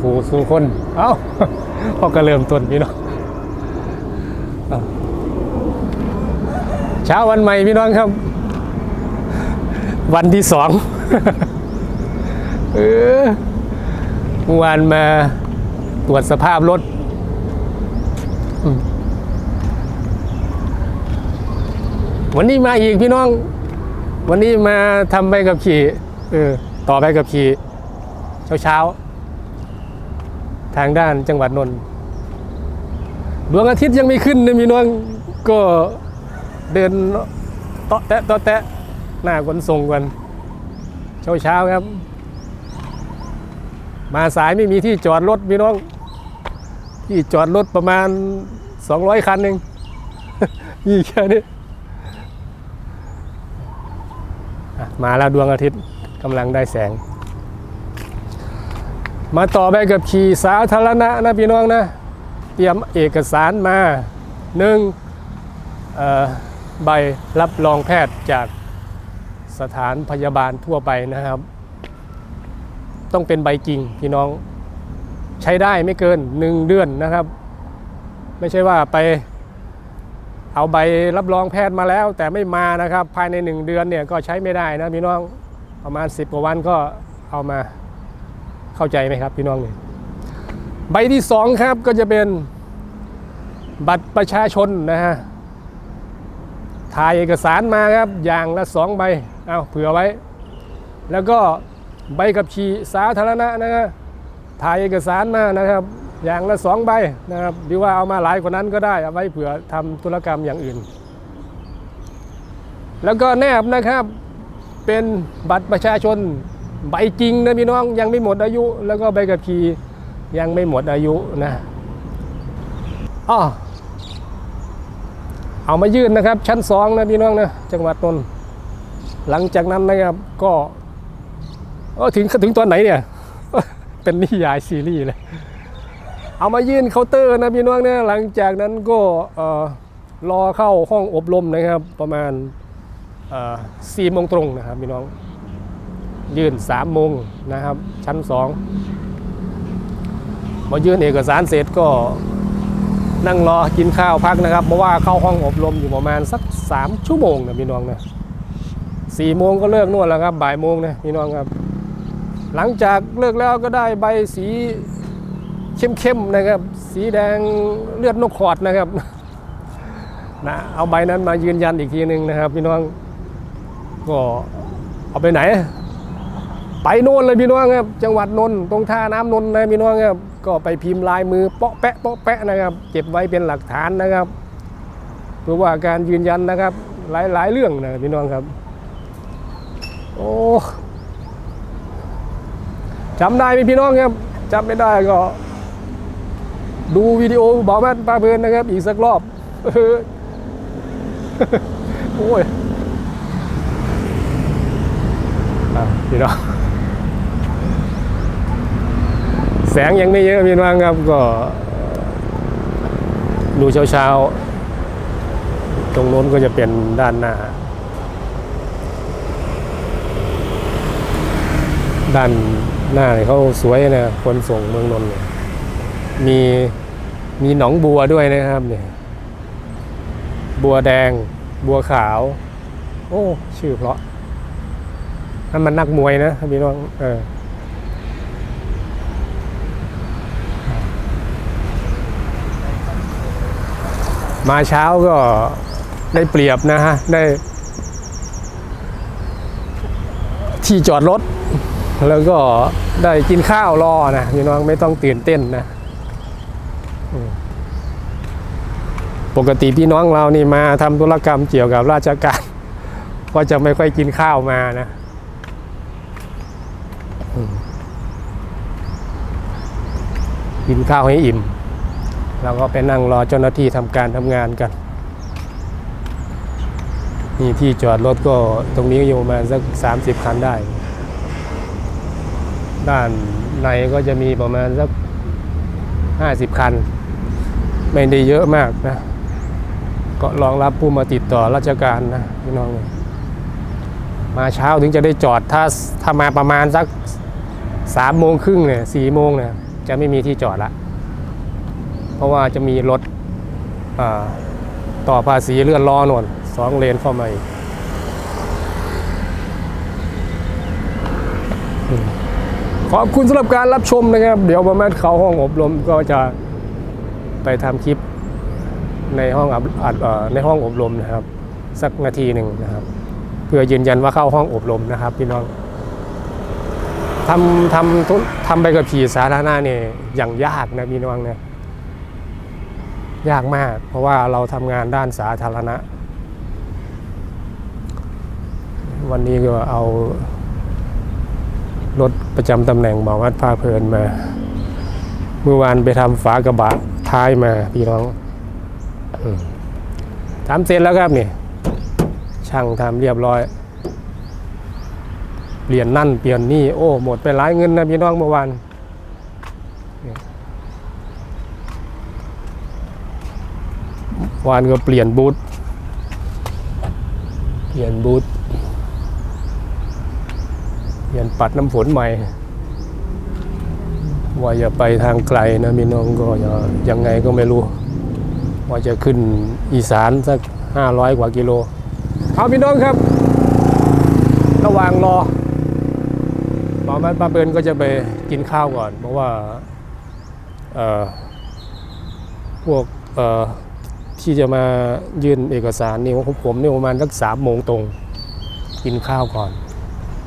สู่หูสู่คน เอ้าพอก็เริ่มต้นพี่น้องเอ้าเช้าวันใหม่พี่น้องครับ วันที่สองเออเมื่อวานมาตรวจสภาพรถวันนี้มาอีกพี่น้อง วันนี้มาทำใบกับขี่เออต่อใบกับขี่เช้าเช้า ทางด้านจังหวัดนนท์ดวงอาทิตย์ยังไม่ขึ้นนะพี่น้องก็เดินเตาะแตะเตาะแตะหน้าขนส่งกันเช้าเช้าครับ มาสายไม่มีที่จอดรถพี่น้อง ที่จอดรถประมาณ 200 คันเองมีแค่นี้มาแล้วดวงอาทิตย์กำลังได้แสง มาต่อไปกับขี่สาธารณะนะพี่น้องนะ เตรียมเอกสารมาหนึ่งใบรับรองแพทย์จากสถานพยาบาลทั่วไปนะครับ ต้องเป็นใบจริงพี่น้องใช้ได้ไม่เกิน 1 เดือนนะครับ ไม่ใช่ว่าไปเอาใบรับรองแพทย์มาแล้ว แต่ไม่มานะครับ ภายใน 1 เดือนเนี่ยก็ใช้ไม่ได้นะพี่น้องประมาณ 10 กว่าวันก็เอามา เข้าใจไหมครับพี่น้องเนี่ยใบที่2ครับก็จะเป็นบัตรประชาชนนะฮะถ่ายเอกสารมาครับอย่างละ2ใบเอาเผื่อไว้ แล้วก็ใบขับขี่สาธารณะนะครับถ่ายเอกสารมานะครับ อย่างละสองใบนะครับหรือว่าเอามาหลายกว่านั้นก็ได้เอาไว้เผื่อทำธุรกรรมอย่างอื่น แล้วก็แนบนะครับเป็นบัตรประชาชน ใบจริงนะพี่น้องยังไม่หมดอายุ แล้วก็ใบขับขี่ยังไม่หมดอายุนะอ้อเอามายื่นนะครับ ชั้นสองนะพี่น้องนะจังหวัดนนท์หลังจากนั้นนะครับก็เออถึงถึงตอนไหนเนี่ยเป็นนิยายซีรีส์เลยเอามายื่นเคาน์เตอร์นะพี่น้องเนี่ยหลังจากนั้นก็เอ่อรอเข้าห้องอบรมนะครับ ประมาณสี่โมงตรงนะครับพี่น้อง ยื่นสามโมงนะครับ ชั้นสองพอยื่นเอกสารเสร็จก็นั่งรอกินข้าวพักนะครับ เพราะว่าเข้าห้องอบรมอยู่ประมาณสักสามชั่วโมงนะพี่น้องนะสี่โมงก็เลิกนวดแล้วครับบ่ายโมงนะพี่น้องครับ หลังจากเลิกแล้วก็ได้ใบสีเข้มๆนะครับ สีแดงเลือดนกขอดนะครับนะเอาใบนั้นมายืนยันอีกทีหนึ่งนะครับ พี่น้องก็เอาไปไหน ไปโน่นเลยพี่น้องครับ จังหวัดนนท์ตรงท่าน้ำนนท์นะพี่น้องครับก็ไปพิมพ์ลายมือเปาะแปะเปาะแปะนะครับ เก็บไว้เป็นหลักฐานนะครับเพื่อว่าการยืนยันนะครับ หลายๆเรื่องนะพี่น้องครับ โอ้จำได้ไหมพี่น้องครับจำไม่ได้ก็ ดูวิดีโอบอกว่ป้าเพลินนะครับ อีกสักรอบเออโอ้ยอะพี่น้อ งแสงยังไม่เยอะพี่น้องครับก็ดูเช้าๆ ตรงโน้นก็จะเป็นด้านหน้า ด้านหน้าเนี่ยเขาสวยนะคนส่งเมืองนนท์มีมีหนองบัวด้วยนะครับเนี่ยบัวแดง บัวขาว โอ้ ชื่อเพราะนั่นมันนักมวยนะพี่น้องเออ มาเช้าก็ได้เปรียบนะฮะ ได้ ที่จอดรถ แล้วก็ได้กินข้าวรอนะพี่น้องไม่ต้องตื่นเต้นนะ ปกติพี่น้องเรานี่มาทำธุรกรรมเกี่ยวกับราชการ ก็จะไม่ค่อยกินข้าวมานะกินข้าวให้อิ่ม แล้วก็ไปนั่งรอเจ้าหน้าที่ทำการทำงานกันนี่ที่จอดรถก็ตรงนี้อยู่ประมาณสักสามสิบคันได้ ด้านในก็จะมีประมาณสักห้าสิบคัน ไม่ได้เยอะมากนะ ก็รองรับผู้มาติดต่อราชการนะพี่น้อง มาเช้าถึงจะได้จอดถ้าถ้ามาประมาณสักสามโมงครึ่งเนี่ยสี่โมงเนี่ยจะไม่มีที่จอดละ เพราะว่าจะมีรถต่อภาษีเลื่อนล้อหนวนสองเลนเข้ามาอีกขอบคุณสำหรับการรับชมนะครับ เดี๋ยวประมาณเขาห้องอบรมก็จะไปทำคลิปในห้องอัดในห้องอบรมนะครับ สักนาทีหนึ่งนะครับ เพื่อยืนยันว่าเข้าห้องอบรมนะครับพี่น้องทำทำทุนทำไปกับขี่สาธารณะเนี่ยอย่างยากนะพี่น้องเนี่ย ยากมาก เพราะว่าเราทำงานด้านสาธารณะ วันนี้ก็เอารถประจำตำแหน่งบอกวัดพาเพลินมา เมื่อวานไปทำฝากระบะท้ายมาพี่น้องอทำเสร็จแล้วครับนี่ช่างทำเรียบร้อยเปลี่ยนนั่นเปลี่ยนนี่โอ้หมดไปหลายเงินนะพี่น้องเมื่อวาน วานก็เปลี่ยนบูทเปลี่ยนบูทเปลี่ยนปัดน้ำฝนใหม่ ว่าอย่าไปทางไกลนะพี่น้องก็อย่ายังไงก็ไม่รู้ ว่าจะขึ้นอีสานสักห้าร้อยกว่ากิโลเอาพี่น้องครับ ระหว่างรอหมอมันป้าเปินก็จะไปกินข้าวก่อน เพราะว่าพวก ที่จะมายื่นเอกสารนี่ของผมนี่ประมาณสักสามโมงตรงกินข้าวก่อน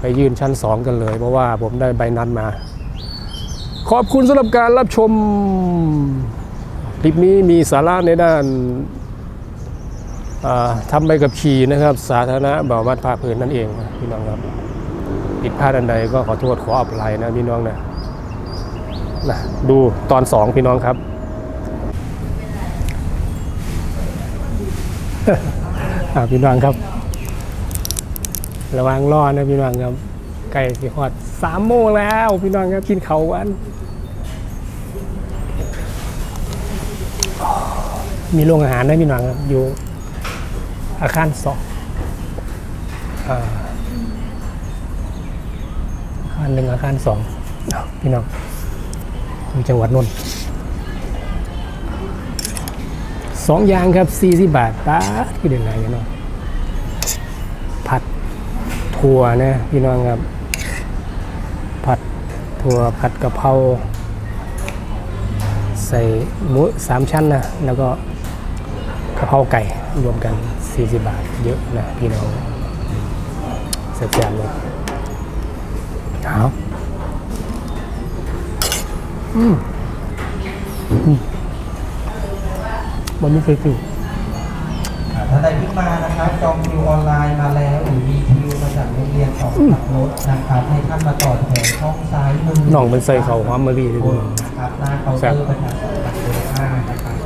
ไปยื่นชั้นสองกันเลย เพราะว่าผมได้ใบนัดมา ขอบคุณสำหรับการรับชมคลิปนี้มีสาระในด้านาทำใบกับขี่นะครับ สาธารณะบ่าวัดพาเพลินนั่นเองพี่น้องครับผิดพลาดอันใดก็ขอโทษขออภัยนะพี่น้องนะนะดูตอนสองพี่น้องครับ อ่า พี่น้องครับ ระวังรอนะพี่น้องครับไก่สิฮอดสามโมงแล้วพี่น้องครับกินเขาวัน มีโรงอาหารนะพี่น้องครับอยู่อาคารสองอาคารหนึ่งอาคารสองพี่น้องอยู่จังหวัดนนท์ สองอย่างครับสี่สิบบาทป้าคือเดือนไหนกันเนาะผัดถั่วนะพี่น้องครับ ผัดถั่วผัดกะเพราใส่หมูสามชั้นนะแล้วก็กะเพราไก่รวมกัน 40 บาทเยอะนะพี่น้องแซ่บๆเลยเอาอืมอืม มันไม่เคยกินอ่าท่านใดที่มานะครับจองคิวออนไลน์มาแล้วหรือมีคิวมาจากโรงเรียนของขับรถนะครับให้ท่านมาต่อแถวช่องซ้ายมือน้องเป็นใส่เขาวหอมมะลิเลยพี่น้องนะครับหน้าเคาน์เตอร์ประชาชนบัตรเบอร์ห้านะครับ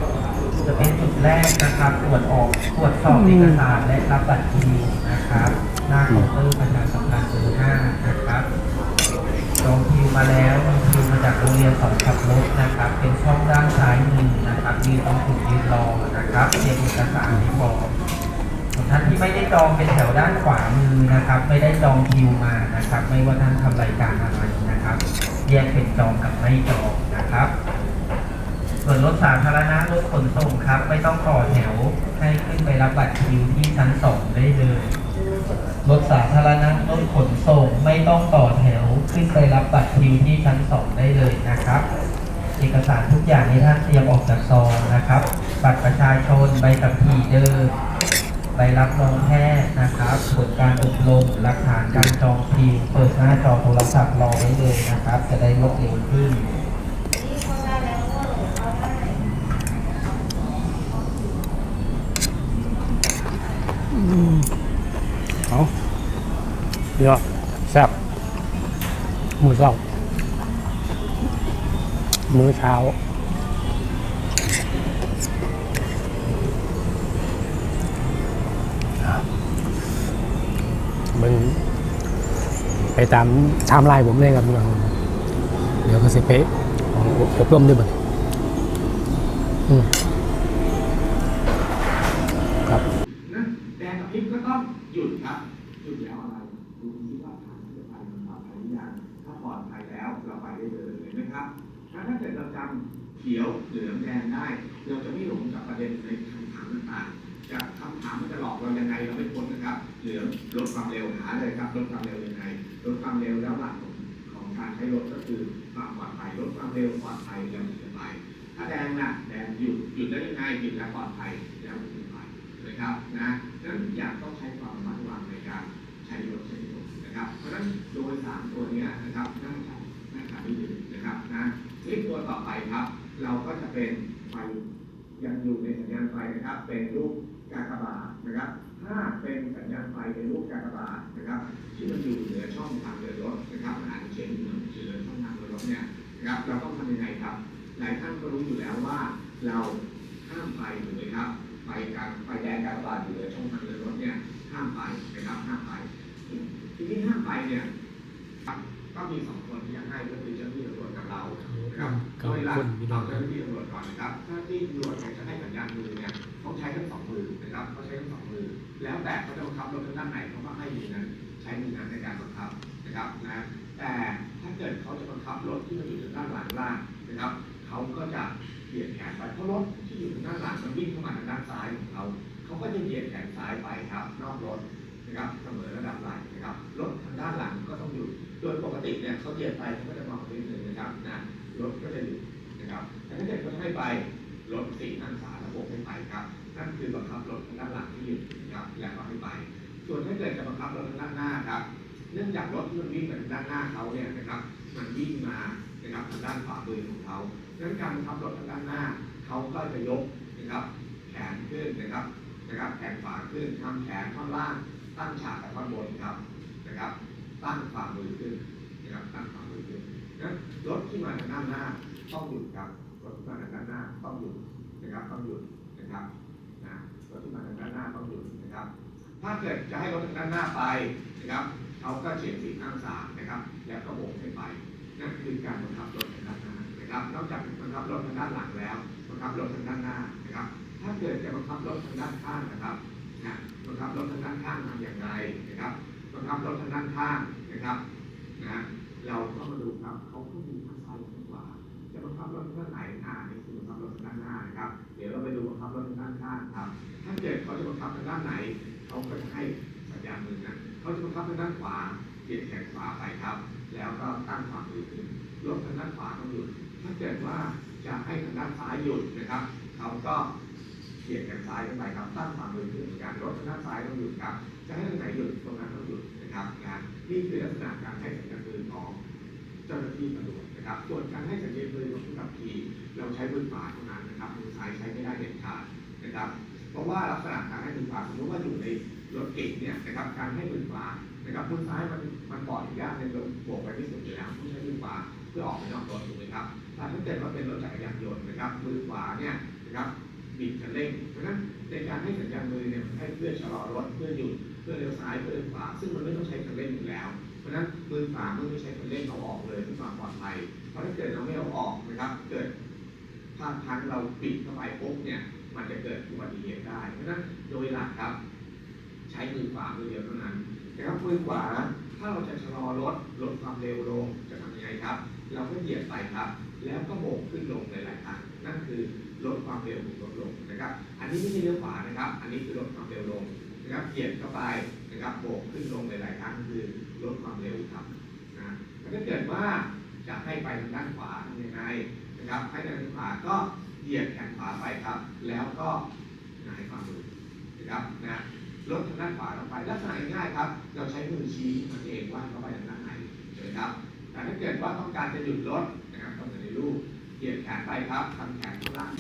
จะเป็นจุดแรกนะครับตรวจออกตรวจสอบเอกสารและรับบัตรคิวนะครับหน้าเคาน์เตอร์ประชาสัมพันธ์เบอร์ห้านะครับ จองคิวมาแล้วมีคิวมาจากโรงเรียนสอนขับรถนะครับ เป็นช่องด้านซ้ายมือนะครับยืนตรงจุดยืนรอนะครับเตรียมเอกสารที่บอกท่านที่ไม่ได้จองเป็นแถวด้านขวามือนะครับ ไม่ได้จองคิวมานะครับ ไม่ว่าท่านทำรายการอะไรนะครับแยกเป็นจองกับไม่จองนะครับ ส่วนรถสาธารณะรถขนส่งครับ ไม่ต้องต่อแถวให้ขึ้นไปรับบัตรคิวที่ชั้นสองได้เลย รถสาธารณะรถขนส่งไม่ต้องต่อแถว ขึ้นไปรับบัตรคิวที่ชั้นสองได้เลยนะครับ เอกสารทุกอย่างนี้ท่านเตรียมออกจากซองนะครับ บัตรประชาชนใบขับขี่เดิมใบรับรองแพทย์นะครับผลการอบรมหลักฐานการจองคิวเปิดหน้าจอโทรศัพท์รอไว้เลยนะครับ จะได้รวดเร็วขึ้น เอา เยอะแซ่บมือเช้ามื้อเช้ามันไปตามไทม์ไลน์ผมเลยครับพี่น้องเดี๋ยวก็สิเป๊ะของเกือบร่มด้วยบัดนี้อืมครับนะแดงกับพริบก็ต้องหยุดครับ หยุดแล้วอะไร ดูที่ว่าทางเดินไปมันปลอดภัยหรือยังถ้าปลอดภัยแล้วเราไปได้เลยไหมครับถ้าเกิดเราจำเขียวเหลืองแดงได้ เราจะไม่หลงกับประเด็นในคำถามต่างๆจะคำถามมันจะหลอกเรายังไงเราไม่พ้นนะครับ เหลืองลดความเร็วหาเลยครับลดความเร็วยังไงลดความเร็วแล้วหลักของของการใช้รถก็คือความปลอดภัยลดความเร็วปลอดภัยแล้วมันจะไปถ้าแดงน่ะแดงหยุดหยุดได้ยังไงหยุดแล้วปลอดภัยแล้วมันจะไปนะครับนะดังนั้นอยากต้องใช้ความระมัดระวังในการใช้รถใช้ โดยสามตัวเนี้ยนะครับน่าจะน่าจะไม่ดีนะครับนะทีตัวต่อไปครับ เราก็จะเป็นไฟยังอยู่ในสัญญาณไฟนะครับ เป็นรูปกากบาทนะครับ ถ้าเป็นสัญญาณไฟเป็นรูปกากบาทนะครับ ที่มันอยู่เหนือช่องทางเดินรถนะครับอาจจะเขียนอยู่เหนือช่องทางเดินรถเนี่ยนะครับ เราต้องทำยังไงครับ หลายท่านก็รู้อยู่แล้วว่าเราห้ามไปถูกไหมครับไฟกลางไฟแดงกลางบาทอยู่ในช่องทางเดินรถเนี่ยห้ามไปนะครับห้ามไป ทีนี้ห้ามไปเนี่ยก็มีสองคนที่จะให้ก็คือเจ้าหน้าที่ตำรวจกับเรานะครับครับโดยหลักคนพี่น้อเอางเจ้าหน้าที่ตำรวจก่อนนะครับเจ้าหน้าที่ตำรวจเนี่ยจะให้สัญญาณมือเนี่ยต้องใช้ทั้งสองมือนะครับเขาใช้ทั้งสองมือ แล้วแต่เขาจะบังคับรถทางด้านไหนเขาก็ให้มือนั้นใช้มือนั้นในการบังคับนะครับนะแต่ถ้าเกิดเขาจะบังคับรถที่มันอยู่ทางด้านหลังล่างนะครับเขาก็จะเหยียดแขนไปเพราะรถที่อยู่ทางด้านหลังมันวิ่งเข้ามาทางด้านซ้ายของเขาเขาก็จะเหยียดแขนซ้ายไปครับนอกรถนะครับเสมอระดับไหล่ นะครับรถทางด้านหลังก็ต้องหยุด โดยปกติเนี่ยเขาเหยียดไปเขาก็จะมองไปนิดนึงนะครับนะรถก็จะหยุดนะครับแต่ถ้าเกิดเขาให้ไปรถสี่นั่งสาระบบให้ไปครับนั่นคือบังคับรถทางด้านหลังที่หยุดนะครับแล้วก็ให้ไป ส่วนถ้าเกิดจะบังคับรถทางด้านหน้าครับเนื่องจากรถที่มันวิ่งมาทางด้านหน้าเขาเนี่ยนะครับมันวิ่งมานะครับทางด้านขวามือของเขาดังนั้นการบังคับรถทางด้านหน้าเขาก็จะยกนะครับแขนขึ้นนะครับนะครับแขนขวาขึ้นทำแขนท่อนล่างตั้งฉากกับท่อนบนครับ นะครับ ตั้งฝ่ามือขึ้นนะครับตั้งฝ่ามือขึ้นนั้นรถที่มาทางด้านหน้าต้องหยุดครับรถที่มาทางด้านหน้าต้องหยุดนะครับต้องหยุดนะครับนะรถที่มาทางด้านหน้าต้องหยุดนะครับ ถ้าเกิดจะให้รถทางด้านหน้าไปนะครับเขาก็เฉียงสีข้างสามนะครับ แล้วก็โบกให้ไปนั่นคือการบังคับรถทางด้านหน้านะครับ นอกจากบังคับรถทางด้านหลังแล้วบังคับรถทางด้านหน้านะครับ ถ้าเกิดจะบังคับรถทางด้านข้างนะครับนะบังคับรถทางด้านข้างทำอย่างไรนะครับ บังคับรถทางด้านข้างนะครับนะเราก็มาดูครับเขาก็มีทั้งซ้ายทั้งขวาจะบังคับรถทางด้านไหนอ่านี่คือบังคับรถด้านหน้านะครับ เดี๋ยวเราไปดูบังคับรถด้านข้างครับ ถ้าเกิดเขาจะบังคับทางด้านไหนเขาก็จะให้สัญญาณมือนะเขาจะบังคับทางด้านขวาเหยียดแขนขวาไปครับ แล้วก็ตั้งฝ่ามือขึ้นรถทางด้านขวาต้องหยุดถ้าเกิดว่าจะให้ทางด้านซ้ายหยุดนะครับเขาก็เหยียดแขนซ้ายขึ้นไปครับตั้งฝ่ามือขึ้นเหมือนกันรถทางด้านซ้ายต้องหยุดครับ จะให้ทางไหนหยุดตรงนั้นต้องหยุดนะครับนะนี่คือลักษณะการให้สัญญาณมือของเจ้าหน้าที่ตำรวจนะครับ ส่วนการให้สัญญาณมือของผู้ขับขี่เราใช้มือขวาเท่านั้นนะครับมือซ้ายใช้ไม่ได้เด็ดขาดนะครับ เพราะว่าลักษณะการให้มือขวาสมมติว่าอยู่ในรถเก๋งเนี่ยนะครับการให้มือขวานะครับมือซ้ายมันมันปล่อยยากในรถบวกไปที่สุดอยู่แล้วต้องใช้มือขวาเพื่อออกไปนอกรถถูกไหมครับแต่ถ้าเกิดว่าเป็นรถจักรยานยนต์นะครับมือขวาเนี่ยนะครับบิดคันเร่งเพราะฉะนั้นในการให้สัญญาณมือเนี่ยมันให้เพื่อชะลอรถเพื่อหยุด เพื่อเลี้ยวซ้ายเพื่อเลี้ยวขวาซึ่งมันไม่ต้องใช้คันเร่งอยู่แล้ว เพราะฉะนั้นมือขวาเมื่อไม่ใช้คันเร่งเอาออกเลยเพื่อความปลอดภัยเพราะถ้าเกิดเราไม่เอาออกนะครับ เกิดถ้าทางเราปิดเข้าไปปุ๊บเนี่ย มันจะเกิดอุบัติเหตุได้ เพราะฉะนั้นโดยหลักครับ ใช้มือขวามือเดียวเท่านั้นนะครับมือขวาถ้าเราจะชะลอรถลดความเร็วลงจะทำยังไงครับ เราก็เหยียบไปครับ แล้วก็โบกขึ้นลงหลายๆครั้งนั่นคือลดความเร็วของรถลงนะครับ อันนี้ไม่ใช่เลี้ยวขวานะครับ อันนี้คือลดความเร็วลง นะครับเหยียบเข้าไปนะครับโบกขึ้นลงหลายๆครั้งคือลดความเร็วครับนะแต่ถ้าเกิดว่าจะให้ไปทางด้านขวาทำยังไงนะครับ ให้ทางด้านขวาก็เหยียดแขนขวาไปครับ แล้วก็หงายฝ่ามือนะครับนะลดทางด้านขวาลงไปลักษณะง่ายครับ เราใช้มือชี้มันเองว่าเข้าไปทางด้านไหนเลยครับแต่ถ้าเกิดว่าต้องการจะหยุดรถนะครับต้องในรูปเหยียดแขนไปครับทำแขนข้างล่าง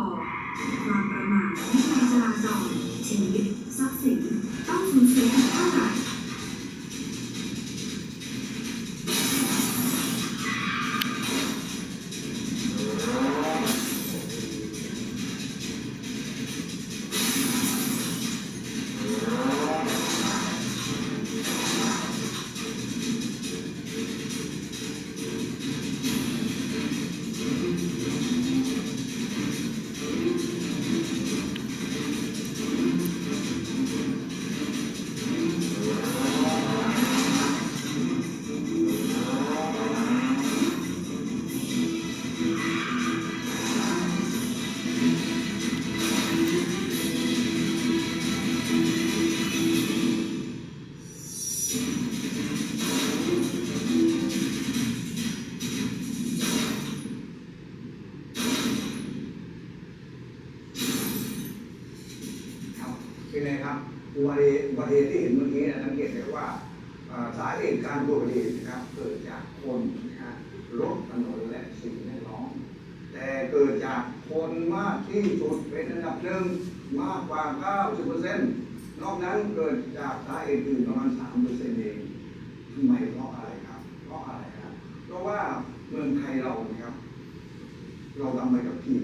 อความประมาทวินัยจราจรชีวิตทรัพย์สิน เป็นไงครับอุบัติเหตุอุบัติเหตุที่เห็นเมื่อกี้นะสังเกตได้ว่าสาเหตุการเกิดอุบัติเหตุนะครับ เกิดจากคนนะฮะรถถนนและสิ่งแวดล้อมแต่เกิดจากคนมากที่สุดเป็นอันดับหนึ่งมากกว่า 90%นอกนั้นเกิดจากสาเหตุอื่นประมาณ 3%เองทำไมเพราะอะไรครับ เพราะอะไรครับ เพราะว่าเมืองไทยเรานะครับ เราทำไปกับที่